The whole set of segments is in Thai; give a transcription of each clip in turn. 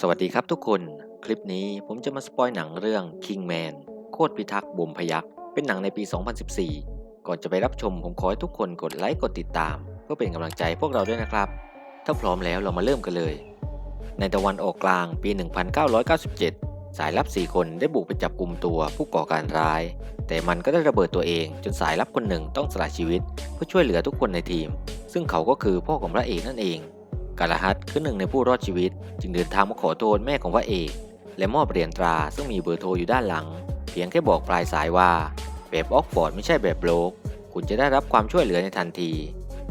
สวัสดีครับทุกคน คลิปนี้ผมจะมาสปอยหนังเรื่อง Kingman โคตรพิทักษ์บ่มพยักเป็นหนังในปี 2014 ก่อนจะไปรับชมผมขอให้ทุกคนกดไลค์กดติดตาม เพื่อเป็นกำลังใจพวกเราด้วยนะครับ ถ้าพร้อมแล้วเรามาเริ่มกันเลย ในตะวันออกกลางปี 1997 สายลับ 4 คนได้บุกไปจับกลุ่มตัวผู้ก่อการร้าย แต่มันก็ได้ระเบิดตัวเองจนสายลับคนหนึ่งต้องสละชีวิต เพื่อช่วยเหลือทุกคนในทีม ซึ่งเขาก็คือพ่อของพระเอกนั่นเอง กาลาฮัตคือหนึ่งในผู้รอดชีวิต จึงเดินทางมาขอโทษแม่ของพระเอก และมอบเหรียญตราซึ่งมีเบอร์โทรอยู่ด้านหลัง เพียงแค่บอกปลายสายว่า แบบออกฟอร์ดไม่ใช่แบบโบรกคุณจะได้รับความช่วยเหลือในทันที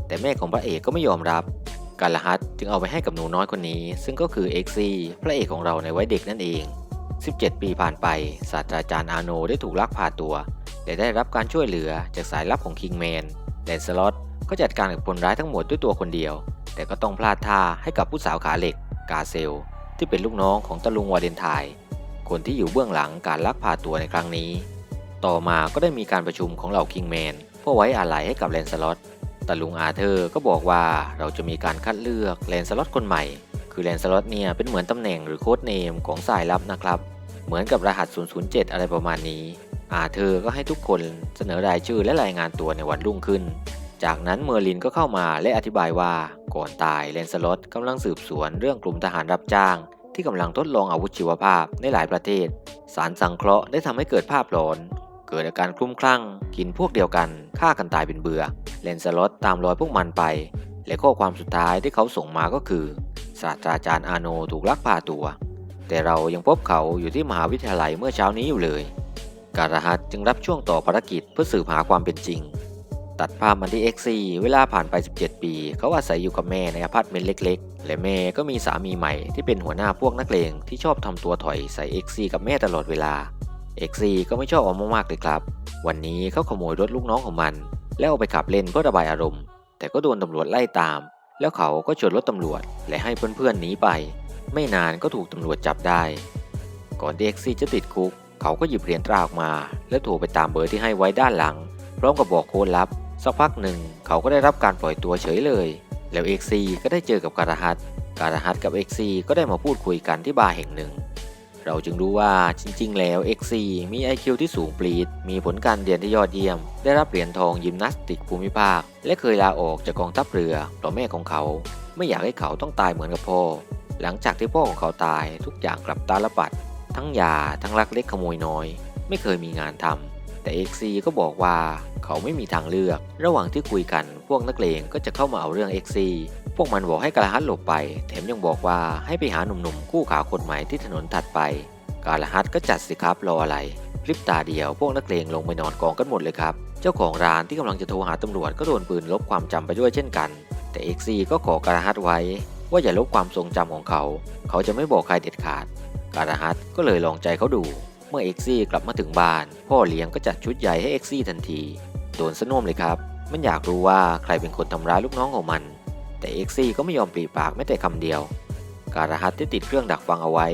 แต่แม่ของพระเอกก็ไม่ยอมรับกาลาฮัตจึงเอาไปให้กับหนูน้อยคนนี้ ซึ่งก็คือเอ็กซี่พระเอกของเราในวัยเด็กนั่นเอง 17 ปีผ่านไปศาสตราจารย์อาโนได้ถูกลักพาตัวและได้รับการช่วยเหลือจากสายลับของคิงแมนแดนสล็อตก็จัดการกับคนร้ายทั้งหมดด้วยตัวคนเดียว แต่ก็ต้องพลาดท่าให้กับผู้สาวขาเหล็ก กาเซล ที่เป็นลูกน้องของตะลุงวาเดนไทน์คนที่อยู่เบื้องหลังการลักพาตัวในครั้งนี้ ต่อมาก็ได้มีการประชุมของเหล่าคิงแมนเพื่อไว้อาลัยให้กับแลนสล็อตตะลุงอาเธอร์ก็บอกว่าเราจะมีการคัดเลือกแลนสล็อตคนใหม่ คือแลนสล็อตเนี่ยเป็นเหมือนตำแหน่งหรือโค้ดเนมของสายลับนะครับ เหมือนกับรหัส 007 อะไรประมาณนี้ อาเธอร์ก็ให้ทุกคนเสนอรายชื่อและรายงานตัวในวันรุ่งขึ้น จากนั้นเมอร์ลินก็เข้ามาและอธิบายว่า ก่อนตายเลนสลอตกำลังสืบสวนเรื่องกลุ่มทหารรับจ้าง ที่กำลังทดลองอาวุธชีวภาพในหลายประเทศ สารสังเคราะห์ได้ทำให้เกิดภาพหลอน เกิดอาการคลุ้มคลั่ง กินพวกเดียวกันฆ่ากันตายเป็นเบื่อ เลนสลอตตามรอยพวกมันไป และข้อความสุดท้ายที่เขาส่งมาก็คือ ศาสตราจารย์อาโนถูกลักพาตัว แต่เรายังพบเขาอยู่ที่มหาวิทยาลัยเมื่อเช้านี้อยู่เลย การฮัตจึงรับช่วงต่อภารกิจเพื่อสืบหาความเป็นจริง ตัดภาพมาที่เอ็กซีเวลาผ่านไป 17 ปี เขาอาศัยอยู่กับแม่ในอพาร์ตเมนต์เล็ก ๆ และแม่ก็มีสามีใหม่ที่เป็นหัวหน้าพวกนักเลงที่ชอบทำตัวถอยใส่เอ็กซีกับแม่ตลอดเวลาเอ็กซีก็ไม่ชอบเอามากๆเลยครับ วันนี้เขาขโมยรถลูกน้องของมัน แล้วเอาไปขับเล่นเพื่อระบายอารมณ์ แต่ก็โดนตำรวจไล่ตาม แล้วเขาก็ชนรถตำรวจ และให้เพื่อนๆหนีไป ไม่นานก็ถูกตำรวจจับได้ ก่อนที่เอ็กซีจะติดคุก เขาก็หยิบเหรียญตราออกมา แล้วโทรไปตามเบอร์ที่ให้ไว้ด้านหลัง พร้อมกับบอกโค้ดลับ สักพักหนึ่งเขาก็ได้รับการปล่อยตัวเฉยเลย แล้วเอ็กซีก็ได้เจอกับการฮัตการฮัตกับเอ็กซีก็ได้มาพูดคุยกันที่บาร์แห่งหนึ่ง เราจึงรู้ว่าจริง ๆ แล้วเอ็กซีมี IQ ที่สูงปรีด มีผลการเรียนที่ยอดเยี่ยม ได้รับเหรียญทองยิมนาสติกภูมิภาค และเคยลาออกจากกองทัพเรือเพราะแม่ของเขา ไม่อยากให้เขาต้องตายเหมือนกับพ่อ หลังจากที่พ่อของเขาตายทุกอย่างกลับตาลปัด ทั้งยาทั้งลักเล็กขโมยน้อย ไม่เคยมีงานทำแต่ XC ก็บอกว่า เขาไม่มีทางเลือก ระหว่างที่คุยกันพวกนักเลงก็จะเข้ามาเอาเรื่อง XC พวกมันบอกให้กาลาฮัตหลบไป แถมยังบอกว่าให้ไปหาหนุ่มๆคู่ขาคนใหม่ที่ถนนถัดไป กาลาฮัตก็จัดสิครับรออะไรพริบตาเดียวพวกนักเลงลงไปนอนกองกันหมดเลยครับ เจ้าของร้านที่กำลังจะโทรหาตำรวจก็โดนปืนลบความจำไปด้วยเช่นกัน แต่ XC ก็ขอกาลาฮัตไว้ ว่าอย่าลบความทรงจำของเขา เขาจะไม่บอกใครเด็ดขาด กาลาฮัตก็เลยลองใจเขาดูเมื่อเอ็กซี่กลับมาถึงบ้าน พ่อเลี้ยงก็จัดชุดใหญ่ให้เอ็กซี่ทันที โดนสนมเลยครับ มันอยากรู้ว่าใครเป็นคนทำร้ายลูกน้องของมัน แต่เอ็กซี่ก็ไม่ยอมปรีปากแม้แต่คำเดียว การฮัตได้ติดเครื่องดักฟังเอาไว้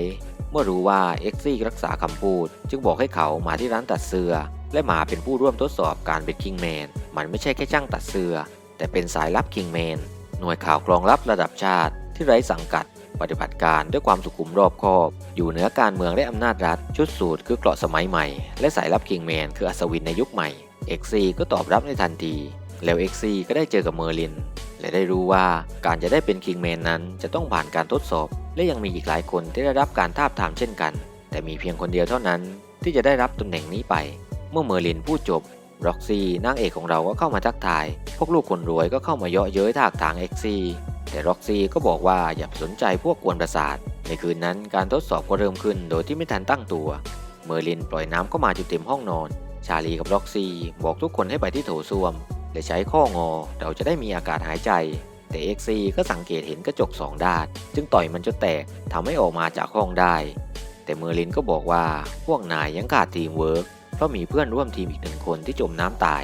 เมื่อรู้ว่าเอ็กซี่รักษาคำพูด จึงบอกให้เขามาที่ร้านตัดเสื้อ และมาเป็นผู้ร่วมทดสอบการเป็นคิงแมน มันไม่ใช่แค่ช่างตัดเสื้อ แต่เป็นสายลับคิงแมน หน่วยข่าวกรองลับระดับชาติที่ไร้สังกัดปฏิบัติการด้วยความสุขุมรอบคอบ อยู่เหนือการเมืองและอำนาจรัฐ ชุดสูตรคือเกราะสมัยใหม่ และสายลับคิงแมนคืออัศวินในยุคใหม่ เอ็กซีก็ตอบรับในทันที แล้วเอ็กซีก็ได้เจอกับเมอร์ลิน และได้รู้ว่าการจะได้เป็นคิงแมนนั้นจะต้องผ่านการทดสอบ และยังมีอีกหลายคนที่ได้รับการทาบทามเช่นกัน แต่มีเพียงคนเดียวเท่านั้นที่จะได้รับตำแหน่งนี้ไป เมื่อเมอร์ลินพูดจบร็อกซี่นางเอกของเราก็เข้ามาทักทาย พวกลูกคนรวยก็เข้ามาเยาะเย้ยถากถางเอ็กซีแต่ร็อกซี่ก็บอกว่าอย่าสนใจพวกกวนประสาท ในคืนนั้นการทดสอบก็เริ่มขึ้นโดยที่ไม่ทันตั้งตัว เมอร์ลินปล่อยน้ำเข้ามาจนเต็มห้องนอน ชาลีกับร็อกซี่บอกทุกคนให้ไปที่โถส้วม และใช้ข้องอเราจะได้มีอากาศหายใจ แต่เอ็กซีก็สังเกตเห็นกระจกสองด้านจึงต่อยมันจนแตกทำให้ออกมาจากห้องได้ แต่เมอร์ลินก็บอกว่าพวกนายยังขาดทีมเวิร์กเพราะมีเพื่อนร่วมทีมอีกหนึ่งคนที่จมน้ำตาย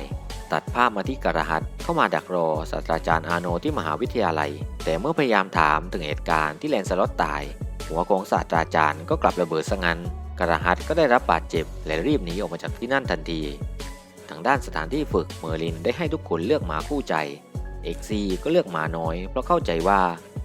ตัดภาพมาที่กระหัตเข้ามาดักรอศาสตราจารย์อาโนที่มหาวิทยาลัย แต่เมื่อพยายามถามถึงเหตุการณ์ที่แลนสล็อตตาย หัวของศาสตราจารย์ก็กลับระเบิดซะงั้น กระหัตก็ได้รับบาดเจ็บและรีบหนีออกมาจากที่นั่นทันที ทางด้านสถานที่ฝึกเมอร์ลินได้ให้ทุกคนเลือกหมาคู่ใจ เอ็กซีก็เลือกหมาน้อย เพราะเข้าใจว่า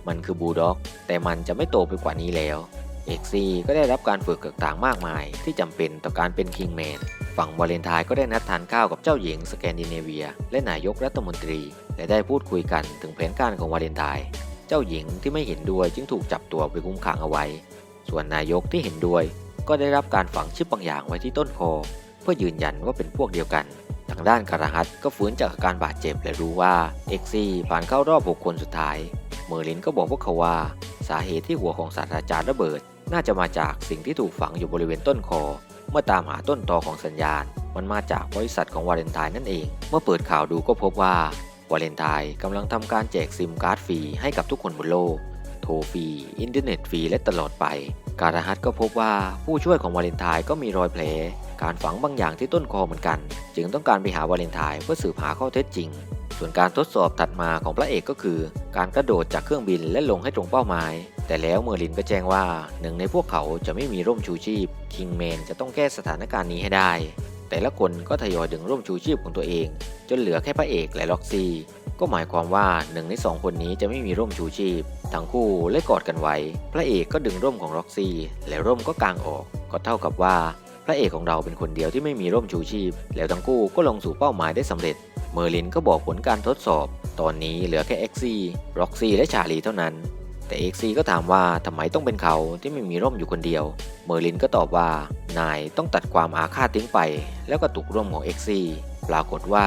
มันคือบูลด็อก แต่มันจะไม่โตไปกว่านี้แล้ว เอ็กซีก็ได้รับการฝึกต่างๆมากมาย ที่จำเป็นต่อการเป็นคิงแมน ฝั่งวาเลนไทน์ก็ได้นัดทานข้าวกับเจ้าหญิงสแกนดิเนเวีย และนายกรัฐมนตรี และได้พูดคุยกันถึงแผนการของวาเลนไทน์ เจ้าหญิงที่ไม่เห็นด้วยจึงถูกจับตัวไปคุมขังเอาไว้ ส่วนนายกที่เห็นด้วย ก็ได้รับการฝังชิปบางอย่างไว้ที่ต้นคอเพื่อยืนยันว่าเป็นพวกเดียวกัน ทางด้านคาราฮัตก็ฟื้นจากอาการบาดเจ็บและรู้ว่าเอ็กซี่ผ่านเข้ารอบ6คนสุดท้าย เมอร์ลินก็บอกพวกเขาว่า สาเหตุที่หัวของศาสตราจารย์ระเบิด น่าจะมาจากสิ่งที่ถูกฝังอยู่บริเวณต้นคอเมื่อตามหาต้นตอของสัญญาณ มันมาจากบริษัทของวาเลนไทน์นั่นเอง เมื่อเปิดข่าวดูก็พบว่าวาเลนไทน์กำลังทำการแจกซิมการ์ดฟรีให้กับทุกคนบนโลก โทรฟรี อินเทอร์เน็ตฟรีและตลอดไป การฮัตก็พบว่าผู้ช่วยของวาเลนไทน์ก็มีรอยแผล การฝังบางอย่างที่ต้นคอเหมือนกัน จึงต้องการไปหาวาเลนไทน์เพื่อสืบหาข้อเท็จจริง ส่วนการทดสอบถัดมาของพระเอกก็คือ การกระโดดจากเครื่องบินและลงให้ตรงเป้าหมาย แต่แล้วเมอร์ลินก็แจ้งว่าหนึ่งในพวกเขาจะไม่มีร่มชูชีพ คิงแมนจะต้องแก้สถานการณ์นี้ให้ได้ แต่ละคนก็ทยอยดึงร่มชูชีพของตัวเอง จนเหลือแค่พระเอกและล็อกซี่ ก็หมายความว่าหนึ่งในสองคนนี้จะไม่มีร่มชูชีพ ทั้งคู่เลยกอดกันไว้ พระเอกก็ดึงร่มของล็อกซี่ และร่มก็กางออก ก็เท่ากับว่า พระเอกของเราเป็นคนเดียวที่ไม่มีร่มชูชีพ แล้วทั้งคู่ก็ลงสู่เป้าหมายได้สำเร็จ เมอร์ลินก็บอกผลการทดสอบ ตอนนี้เหลือแค่เอ็กซี่ร็อกซี่ และชาลีเท่านั้น แต่เอ็กซีก็ถามว่าทำไมต้องเป็นเขาที่ไม่มีร่มอยู่คนเดียว เมอร์ลินก็ตอบว่านายต้องตัดความอาฆาตทิ้งไป แล้วก็ตุกร่มของเอ็กซีปรากฏว่า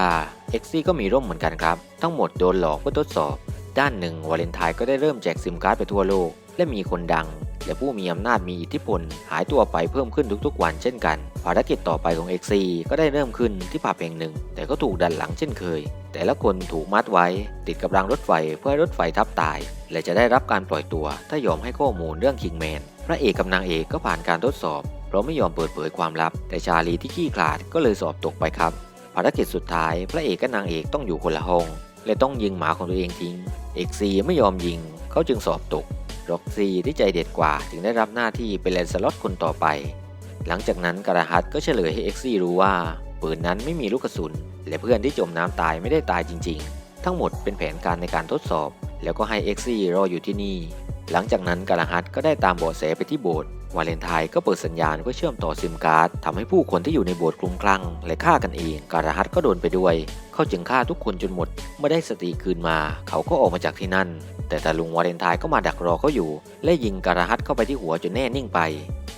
เอ็กซี่ก็มีร่มเหมือนกันครับ ทั้งหมดโดนหลอกเพื่อทดสอบ ด้านหนึ่งวาเลนไทน์ก็ได้เริ่มแจกซิมการ์ดไปทั่วโลก และมีคนดัง และผู้มีอำนาจมีอิทธิพล หายตัวไปเพิ่มขึ้นทุกๆวันเช่นกัน ภารกิจต่อไปของ x อก็ได้เริ่มขึ้นที่ผับแห่งหนึ่ง แต่ก็ถูกดันหลังเช่นเคย แต่ละคนถูกมัดไว้ ติดกับรางรถไฟเพื่อให้รถไฟทับตาย และจะได้รับการปล่อยตัวถ้ายอมให้ข้อมูลเรื่องคิงแมนพระเอกกับนางเอกก็ผ่านการทดสอบ เพราะไม่ยอมเปิดเผยความลับ แต่ชาลีที่ขี้ขลาดก็เลยสอบตกไปครับ ภารกิจสุดท้าย พระเอกกับนางเอกต้องอยู่คนละห้องและต้องยิงหมาของตัวเองทิ้ง เอกซีไม่ยอมยิง เขาจึงสอบตก ร็อกซีที่ใจเด็ดกว่าจึงได้รับหน้าที่เป็นแลนสล็อตคนต่อไป หลังจากนั้นกระฮัตก็เฉลยให้เอ็กซี่รู้ว่าปืนนั้นไม่มีลูกกระสุน และเพื่อนที่จมน้ำตายไม่ได้ตายจริง ๆ ทั้งหมดเป็นแผนการในการทดสอบ แล้วก็ให้เอ็กซี่รออยู่ที่นี่ หลังจากนั้นกระฮัตก็ได้ตามเบาะแสไปที่โบสถ์ วาเลนไทน์ก็เปิดสัญญาณเพื่อเชื่อมต่อซิมการ์ดทำให้ผู้คนที่อยู่ในโบสถ์คลุ้มคลั่งและฆ่ากันเองการฮัตก็โดนไปด้วย เขาจึงฆ่าทุกคนจนหมดเมื่อได้สติคืนมา เขาก็ออกมาจากที่นั่น แต่ตาลุงวาเลนไทน์ก็มาดักรอเขาอยู่ และยิงการฮัตเข้าไปที่หัวจนแน่นิ่งไป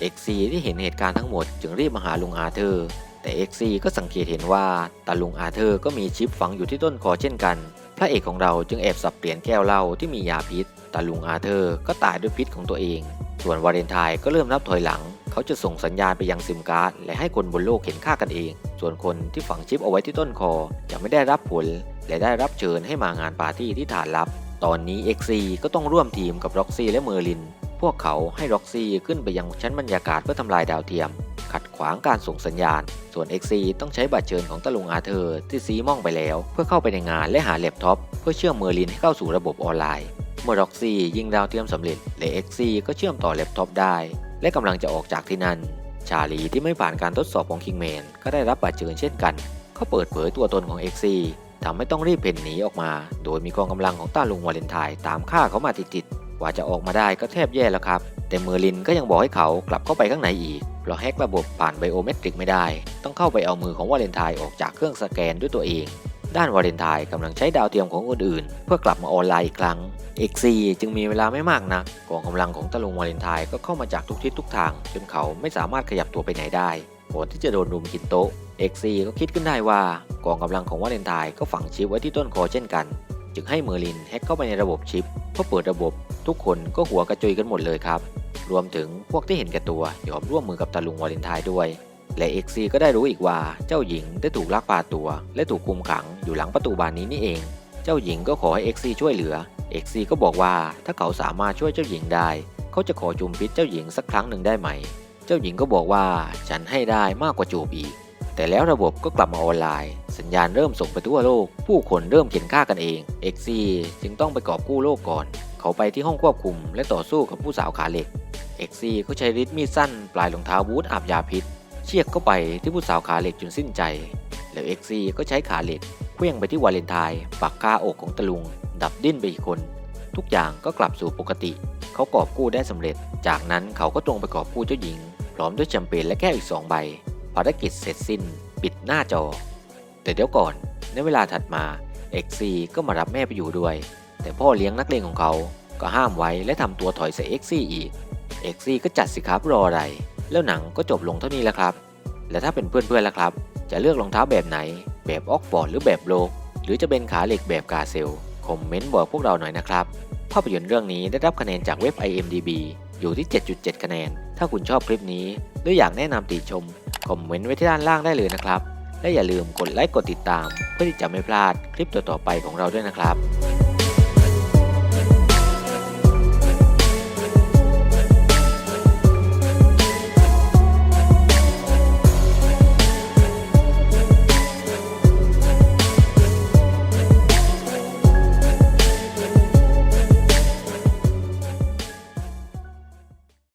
เอ็กซีที่เห็นเหตุการณ์ทั้งหมดจึงรีบมาหาลุงอาเธอร์แต่เอ็กซีก็สังเกตเห็นว่าตาลุงอาเธอร์ก็มีชิปฝังอยู่ที่ต้นคอเช่นกัน พระเอกของเราจึงแอบสับเปลี่ยนแก้วเหล้าที่มียาพิษตาลุงอาเธอร์ก็ตายด้วยพิษของตัวเอง ส่วนวาเลนไทน์ก็เริ่มนับถอยหลัง เขาจะส่งสัญญาณไปยังซิมการ์ดและให้คนบนโลกเห็นค่ากันเอง ส่วนคนที่ฝังชิปเอาไว้ที่ต้นคอ จะไม่ได้รับผล และได้รับเชิญให้มางานปาร์ตี้ที่ฐานลับ ตอนนี้ XC ก็ต้องร่วมทีมกับ Roxy และเมอร์ลิน พวกเขาให้ Roxy ขึ้นไปยังชั้นบรรยากาศเพื่อทำลายดาวเทียม ขัดขวางการส่งสัญญาณ ส่วน XC ต้องใช้บัตรเชิญของตะลุงอาเธอร์ที่ซีมองไปแล้ว เพื่อเข้าไปในงานและหาแล็ปท็อปเพื่อเชื่อมเมอร์ลินให้เข้าสู่ระบบออนไลน์ เมื่อ Roxy ยิงดาวเทียมสำเร็จและ XC ก็เชื่อมต่อแล็ปท็อปได้ และกำลังจะออกจากที่นั่น ชาลีที่ไม่ผ่านการทดสอบของคิงแมนก็ได้รับบัตรเชิญเช่นกัน เขาเปิดเผยตัวตนของ XC ทำให้ต้องรีบเพ่นหนีออกมา โดยมีกองกำลังของต้าลุงวาเลนไทน์ตามฆ่าเขามาติดๆกว่าจะออกมาได้ก็แทบแย่แล้วครับ แต่เมอร์ลินก็ยังบอกให้เขากลับเข้าไปข้างในอีก เพราะแฮกระบบผ่านไบโอเมตริกไม่ได้ ต้องเข้าไปเอามือของวาเลนไทน์ออกจากเครื่องสแกนด้วยตัวเอง ด้านวาเลนไทน์กำลังใช้ดาวเทียมของคนอื่น เพื่อกลับมาออนไลน์อีกครั้ง XC จึงมีเวลาไม่มากนักกองกำลังของตะลุงวาเลนไทน์ก็เข้ามาจากทุกทิศทุกทาง จนเขาไม่สามารถขยับตัวไปไหนได้ก่อนที่จะโดนรุมกินโต๊ะ XC ก็คิดขึ้นได้ว่ากองกำลังของวาเลนไทน์ก็ฝังชิปไว้ที่ต้นคอเช่นกัน จึงให้เมอร์ลินแฮกเข้าไปในระบบชิปเพื่อเปิดระบบ ทุกคนก็หัวกระจุยกันหมดเลยครับรวมถึงพวกที่เห็นแก่ตัวยอมร่วมมือกับตาลุงวาเลนไทน์ด้วย และ XC ก็ได้รู้อีกว่าเจ้าหญิงได้ถูกลักพาตัว และถูกคุมขังอยู่หลังประตูบานนี้นี่เอง เจ้าหญิงก็ขอให้ XC ช่วยเหลือ XC ก็บอกว่าถ้าเขาสามารถช่วยเจ้าหญิงได้ เขาจะขอจุมพิษเจ้าหญิงสักครั้งหนึ่งได้ไหม เจ้าหญิงก็บอกว่าฉันให้ได้มากกว่าจูบอีก แต่แล้วระบบก็กลับมาออนไลน์ สัญญาณเริ่มส่งไปทั่วโลก ผู้คนเริ่มเข็นฆ่ากันเอง XC จึงต้องไปกอบกู้โลกก่อน เขาไปที่ห้องควบคุม และต่อสู้กับผู้สาวขาเหล็ก XC ก็ใช้ริดมีดสั้นปลายรองเท้าบูทอาบยาพิษ เชือกเข้าไปที่ผู้สาวขาเหล็กจนสิ้นใจ แล้ว XC ก็ใช้ขาเหล็กเคลื่องไปที่วาเลนไทน์ปักคาอกของตะลุง ดับดิ้นไปอีกคน ทุกอย่างก็กลับสู่ปกติ เขากอบกู้ได้สำเร็จ จากนั้นเขาก็ตรงไปกอบกู้เจ้าหญิง พร้อมด้วยแชมเปญและแก้วอีก2ใบ ภารกิจเสร็จสิ้น ปิดหน้าจอ แต่เดี๋ยวก่อน ในเวลาถัดมาเอ็กซีก็มารับแม่ไปอยู่ด้วย แต่พ่อเลี้ยงนักเลงของเขาก็ห้ามไว้และทำตัวถอยใส่เอ็กซี่อีกเอ็กซี่ก็จัดสิครับรออะไร แล้วหนังก็จบลงเท่านี้แล้วครับ และถ้าเป็นเพื่อนๆล่ะครับ จะเลือกรองเท้าแบบไหน แบบออกฟอร์ดหรือแบบโลก หรือจะเป็นขาเหล็กแบบกาเซล คอมเมนต์บอกพวกเราหน่อยนะครับ ภาพยนตร์เรื่องนี้ได้รับคะแนนจากเว็บ IMDB อยู่ที่ 7.7 คะแนน ถ้าคุณชอบคลิปนี้ หรืออยากแนะนำติชม คอมเมนต์ไว้ที่ด้านล่างได้เลยนะครับ และอย่าลืมกดไลค์กดติดตาม เพื่อที่จะไม่พลาดคลิปต่อๆไปของเราด้วยนะครับ